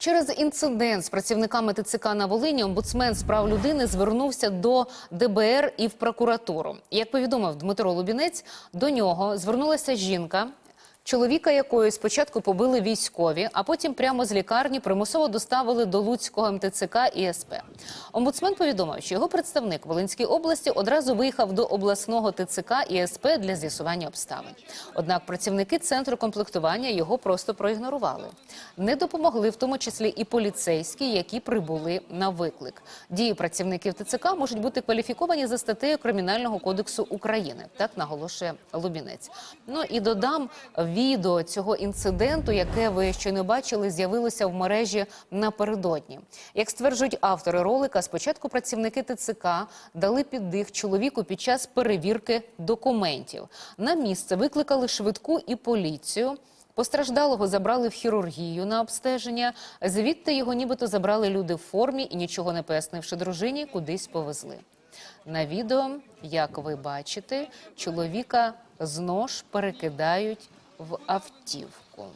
Через інцидент з працівниками ТЦК на Волині омбудсмен з прав людини звернувся до ДБР і в прокуратуру. Як повідомив Дмитро Лубінець, до нього звернулася жінка. Чоловіка якої спочатку побили військові, а потім прямо з лікарні примусово доставили до Луцького МТЦК і СП. Омбудсмен повідомив, що його представник Волинській області одразу виїхав до обласного ТЦК і СП для з'ясування обставин. Однак працівники центру комплектування його просто проігнорували. Не допомогли в тому числі і поліцейські, які прибули на виклик. Дії працівників ТЦК можуть бути кваліфіковані за статтею Кримінального кодексу України. Так наголошує Лубінець. Ну і додам відео цього інциденту, яке ви щойно бачили, з'явилося в мережі напередодні. Як стверджують автори ролика, спочатку працівники ТЦК дали піддих чоловіку під час перевірки документів. На місце викликали швидку і поліцію. Постраждалого забрали в хірургію на обстеження. Звідти його нібито забрали люди в формі і нічого не пояснивши дружині, кудись повезли. На відео, як ви бачите, чоловіка з нож перекидають в автівку.